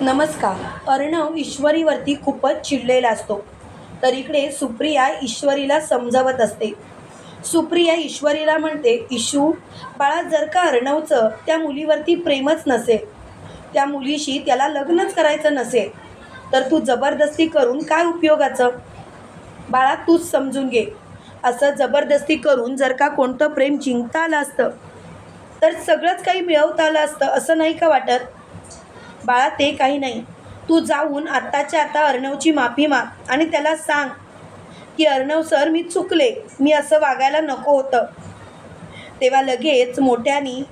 नमस्कार. अर्णव ईश्वरीवरती खूपच चिडलेला असतो. तर इकडे सुप्रिया ईश्वरीला समजावत असते. सुप्रिया ईश्वरीला म्हणते इशू बाळा जर का अर्णवचं त्या मुलीवरती प्रेमच नसेल त्या मुलीशी त्याला लग्नच करायचं नसेल तर तू जबरदस्ती करून काय उपयोगाचं? बाळा तूच समजून घे. असं जबरदस्ती करून जर का कोणतं प्रेम जिंकता आलं असतं तर सगळंच काही मिळवता आलं असतं असं नाही का वाटत? बाळा ते काही नाही. तू जाऊन आत्ताच्या आता अर्णवची माफी माग आणि त्याला सांग की अर्णव सर मी चुकले. मी असं वागायला नको होतं. तेव्हा लगेच मोठ्यानी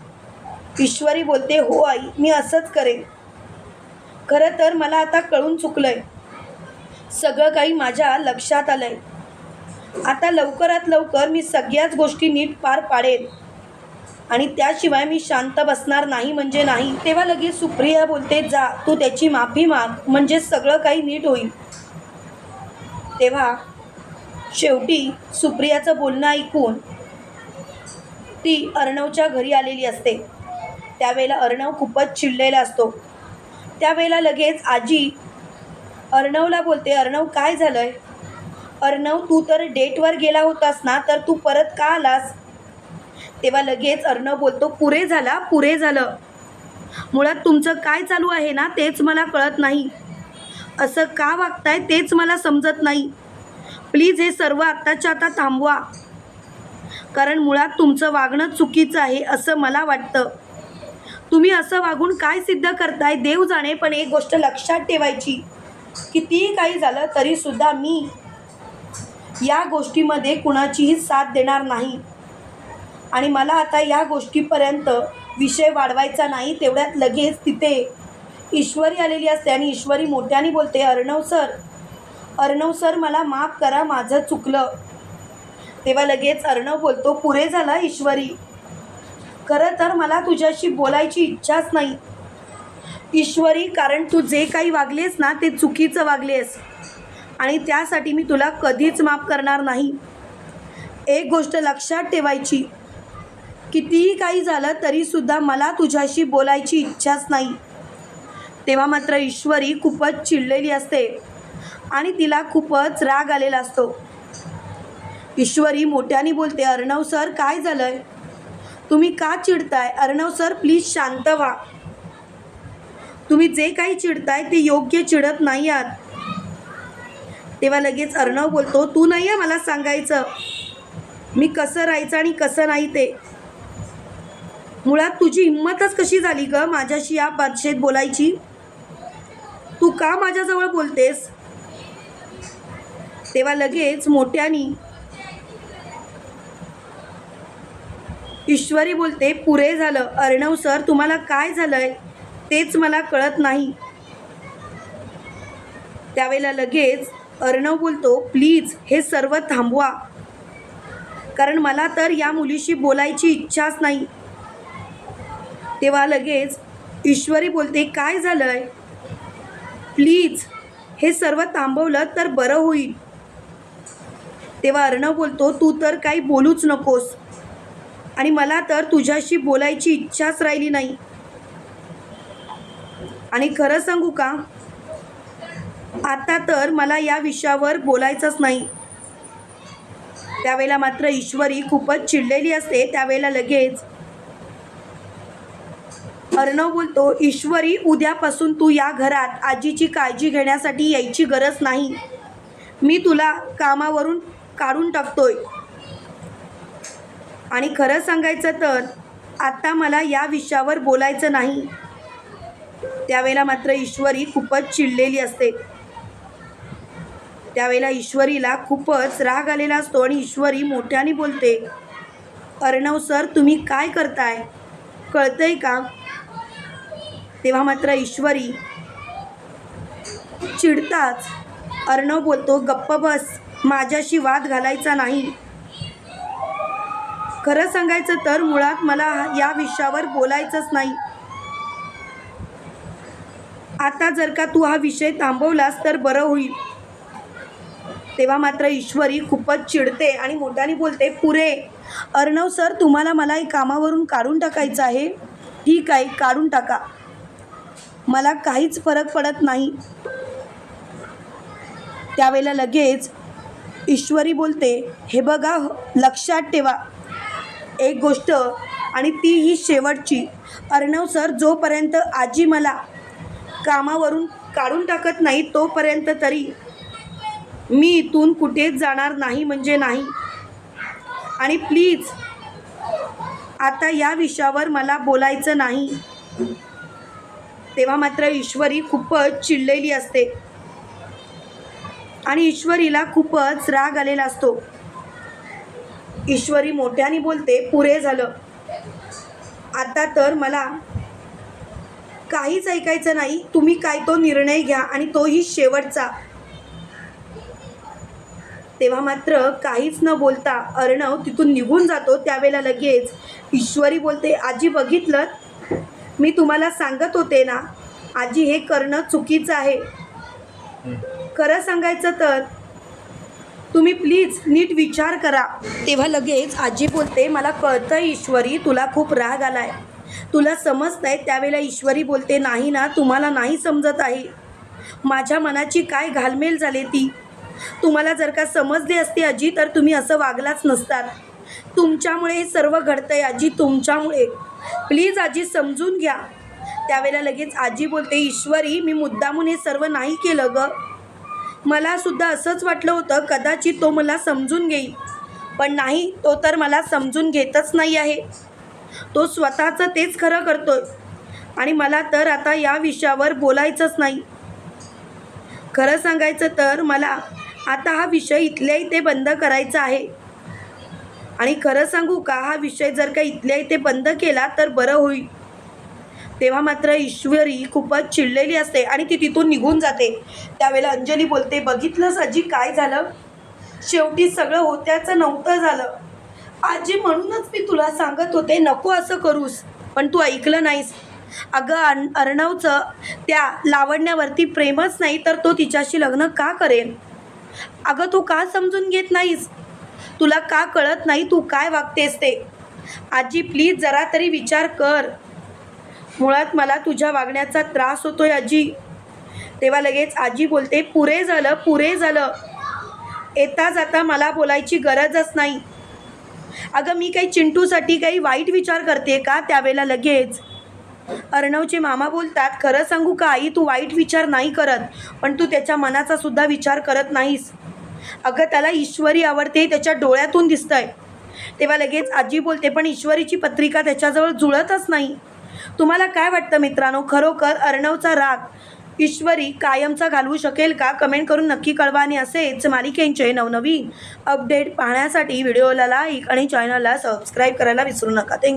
ईश्वरी बोलते हो आई मी असंच करेन. खरं तर मला आता कळून चुकलं आहे सगळं काही माझ्या लक्षात आलं आहे आता लवकरात लवकर मी सगळ्याच गोष्टी नीट पार पाडेन. आणि त्याशिवाय मी शांत बसणार नाही म्हणजे नाही. तेव्हा लगेच सुप्रिया बोलते जा तू त्याची माफी माग म्हणजे सगळं काही नीट होईल. तेव्हा शेवटी सुप्रियाचं बोलणं ऐकून ती अर्णवच्या घरी आलेली असते. त्यावेळेला अर्णव खूपच चिडलेला असतो. त्यावेळेला लगेच आजी अर्णवला बोलते अर्णव काय झालं आहे अर्णव तू तर डेटवर गेला होतास ना तर तू परत का आलास? तेव्हा लगेच अर्णव बोलतो पुरे झाला पुरे झालं. मुळात तुमचं काय चालू आहे ना तेच मला कळत नाही. असं का वागताय तेच मला समजत नाही. प्लीज हे सर्व आत्ताच्या आता थांबवा. कारण मुळात तुमचं वागणं चुकीचं आहे असं मला वाटतं. तुम्ही असं वागून काय सिद्ध करताय देव जाणे पण एक गोष्ट लक्षात ठेवायची. कितीही काही झालं तरीसुद्धा मी या गोष्टीमध्ये कुणाचीही साथ देणार नाही. आणि मला आता या गोष्टीपर्यंत विषय वाढवायचा नाही तेवढ्यात लगेच तिथे ईश्वरी आलेली असते आणि ईश्वरी मोठ्याने बोलते अर्णव सर अर्णव सर मला माफ करा माझं चुकलं. तेव्हा लगेच अर्णव बोलतो पुरे झाला ईश्वरी. खरं तर मला तुझ्याशी बोलायची इच्छाच नाही. ईश्वरी कारण तू जे काही वागलेस ना ते चुकीचं वागलेस. आणि त्यासाठी मी तुला कधीच माफ करणार नाही. एक गोष्ट लक्षात ठेवायची. कितीही काही झालं तरीसुद्धा मला तुझ्याशी बोलायची इच्छाच नाही. तेव्हा मात्र ईश्वरी खूपच चिडलेली असते आणि तिला खूपच राग आलेला असतो. ईश्वरी मोठ्याने बोलते अर्णव सर काय झालंय? तुम्ही का चिडताय? अर्णव सर प्लीज शांत व्हा. तुम्ही जे काही चिडताय ते योग्य चिडत नाही आहात. तेव्हा लगेच अर्णव बोलतो तू नाही आहे मला सांगायचं. मी कसं राहायचं आणि कसं नाही ते. मुळात तुझी हिंमतच कशी झाली ग माझ्याशी या बादशेत बोलायची? तू का माझ्याजवळ बोलतेस? तेव्हा लगेच मोठ्यानी ईश्वरी बोलते पुरे झालं. अर्णव सर तुम्हाला काय झालंय? तेच मला कळत नाही. त्यावेळेला लगेच अर्णव बोलतो प्लीज हे सर्व थांबवा. कारण मला तर या मुलीशी बोलायची इच्छाच नाही. तेव्हा लगेच ईश्वरी बोलते काय झालं आहे प्लीज हे सर्व थांबवलं तर बरं होईल. तेव्हा अर्णव बोलतो तू तर काही बोलूच नकोस आणि मला तर तुझ्याशी बोलायची इच्छाच राहिली नाही. आणि खरं सांगू का? आता तर मला या विषयावर बोलायचंच नाही. त्यावेळेला मात्र ईश्वरी खूपच चिडलेली असते. त्यावेळेला लगेच अर्णव बोलतो ईश्वरी उद्यापासून तू या घरात आजीची काळजी घेण्यासाठी यायची गरज नाही. मी तुला कामावरून काढून टाकतोय. आणि खरं सांगायचं तर आता मला या विषयावर बोलायचं नाही. त्यावेळेला मात्र ईश्वरी खूपच चिडलेली असते. त्यावेळेला ईश्वरीला खूपच राग आलेला असतो आणि ईश्वरी मोठ्याने बोलते अर्णव सर तुम्ही काय करताय? कळतंय का? तेव्हा मात्र ईश्वरी चिडताच अर्णव बोलतो गप्प बस माझ्याशी वाद घालायचा नाही. खरं सांगायचं तर मुळात मला या विषयावर बोलायचंच नाही. आता जर का तू हा विषय थांबवलास तर बरं होईल. तेव्हा मात्र ईश्वरी खूपच चिडते आणि मोठ्याने बोलते पुरे अर्णव सर तुम्हाला मला एक कामावरून काढून टाकायचं आहे. ठीक आहे काढून टाका. मला काहीच फरक पडत नाही. त्यावेळेला लगेच ईश्वरी बोलते हे बघा लक्षात ठेवा. एक गोष्ट आणि ती ही शेवटची. अर्णव सर जोपर्यंत आजी मला कामावरून काढून टाकत नाही तोपर्यंत तरी मी इथून कुठेच जाणार नाही म्हणजे नाही. आणि प्लीज आता या विषयावर मला बोलायचं नाही. तेव्हा मात्र ईश्वरी खूपच चिडलेली असते. आणि ईश्वरीला खूपच राग आलेला असतो. ईश्वरी मोठ्याने बोलते पुरे झालं. आता तर मला काहीच ऐकायचं नाही. तुम्ही काय तो निर्णय घ्या आणि तोही शेवटचा. तेव्हा मात्र काहीच न बोलता अर्णव तिथून निघून जातो त्यावेळेला लगेच. ईश्वरी बोलते आजी बघितलं मी तुम्हाला सांगत होते ना आजी हे करणं चुकीचं आहे. खरं सांगायचं तर तुम्ही प्लीज नीट विचार करा. तेव्हा लगेच आजी बोलते मला कळतं ईश्वरी तुला खूप राग आलाय. तुला समजत आहे त्यावेळेला ईश्वरी बोलते नाही ना तुम्हाला नाही समजत आहे. माझ्या मनाची काय घालमेल झाली ती? तुम्हाला जर का समजली असती आजी तर तुम्ही असं वागलाच नसतात. तुमच्यामुळे हे सर्व घडतंय आजी तुमच्यामुळे. प्लीज आजी समजून घ्या. त्यावेळेला लगेच आजी बोलते ईश्वरी मी मुद्दामून हे सर्व नाही केलं ग. मला सुद्धा असंच वाटलं होतं कदाचित तो मला समजून घेईल. पण नाही तो तर मला समजून घेतच नाही आहे. तो स्वतःचं तेच खरं करतोय. आणि मला तर आता या विषयावर बोलायचंच नाही. खरं सांगायचं तर मला आता हा विषय इथल्या इथे बंद करायचा आहे. आणि खरं सांगू का हा विषय जर का इथल्या इथे बंद केला तर बरं होईल. तेव्हा मात्र ईश्वरी खूपच चिडलेली असते आणि ती तिथून निघून जाते. त्यावेळेला अंजली बोलते बघितलंस आजी काय झालं? शेवटी सगळं होत्याचं नव्हतं झालं. आजी म्हणूनच मी तुला सांगत होते नको असं करूस. पण तू ऐकलं नाहीस. अगं अन अर्णवचं त्या लावण्यावरती प्रेमच नाही तर तो तिच्याशी लग्न का करेल अगं तू का समजून घेत नाहीस? तुला का कळत नाही तू काय वागतेस ते? आजी प्लीज जरा तरी विचार कर. मुळात मला तुझ्या वागण्याचा त्रास होतोय आजी. तेव्हा लगेच आजी बोलते पुरे झालं पुरे झालं. येता जाता मला बोलायची गरजच नाही. अगं मी काही चिंटूसाठी काही वाईट विचार करते का त्यावेळेला लगेच? अर्णवचे मामा बोलतात खरं सांगू का आई तू वाईट विचार नाही करत पण तू त्याच्या मनाचा सुद्धा विचार करत नाहीस. अगं त्याला ईश्वरी आवडते त्याच्या डोळ्यातून दिसतंय. तेव्हा लगेच आजी बोलते पण ईश्वरीची पत्रिका त्याच्याजवळ जुळतच नाही. तुम्हाला काय वाटतं मित्रांनो? खरोखर अर्णवचा राग ईश्वरी कायमचा घालवू शकेल का? कमेंट करून नक्की कळवा. आणि असेच मालिकेंचे नवनवीन अपडेट पाहण्यासाठी व्हिडिओला लाईक आणि चॅनलला सबस्क्राईब करायला विसरू नका. थँक्यू